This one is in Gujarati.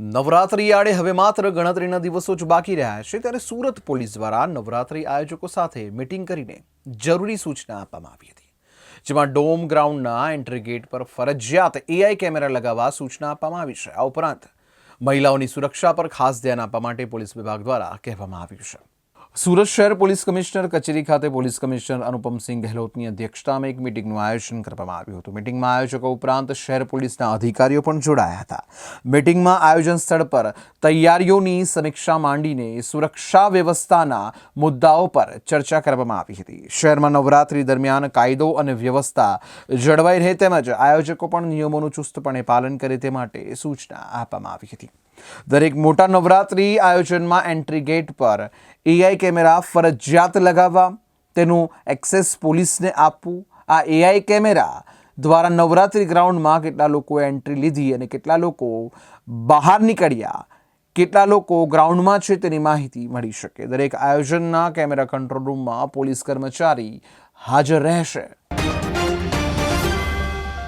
નવરાત્રી આડે હવે માત્ર ગણતરીના દિવસો જ બાકી રહ્યા છે ત્યારે સુરત પોલીસ દ્વારા નવરાત્રી આયોજકો સાથે મિટિંગ કરીને જરૂરી સૂચના આપવામાં આવી હતી. જેમાં ડોમ ગ્રાઉન્ડના એન્ટ્રી ગેટ પર ફરજિયાત એઆઈ કેમેરા લગાવવા સૂચના આપવામાં આવી છે. આ ઉપરાંત મહિલાઓની સુરક્ષા પર ખાસ ધ્યાન આપવા માટે પોલીસ વિભાગ દ્વારા કહેવામાં આવ્યું છે. સુરત શહેર પોલીસ કમિશનર, કચેરી ખાતે પોલીસ કમિશનર અનુપમસિંહ ગહેલોતની અધ્યક્ષતામાં એક મિટિંગનું આયોજન કરવામાં આવ્યું હતું. મિટિંગમાં આયોજકો ઉપરાંત શહેર પોલીસના અધિકારીઓ પણ જોડાયા હતા. મિટિંગમાં આયોજન સ્થળ પર તૈયારીઓની સમીક્ષા માંડીને સુરક્ષા વ્યવસ્થાના મુદ્દાઓ પર ચર્ચા કરવામાં આવી હતી. શહેરમાં નવરાત્રી દરમિયાન કાયદો અને વ્યવસ્થા જળવાઈ રહે તેમજ આયોજકો પણ નિયમોનું ચુસ્તપણે પાલન કરે તે માટે સૂચના આપવામાં આવી હતી. દરેક મોટા નવરાત્રી આયોજનમાં એન્ટ્રી ગેટ પર એઆઈ કેમેરા ફરજિયાત લગાવવા, તેનું એક્સેસ પોલીસને આપવું. આ એઆઈ કેમેરા દ્વારા નવરાત્રી ગ્રાઉન્ડમાં કેટલા લોકોએ એન્ટ્રી લીધી અને કેટલા લોકો બહાર નીકળ્યા, કેટલા લોકો ગ્રાઉન્ડમાં છે તેની માહિતી મળી શકે. દરેક આયોજનના કેમેરા કંટ્રોલ રૂમમાં પોલીસ કર્મચારી હાજર રહેશે.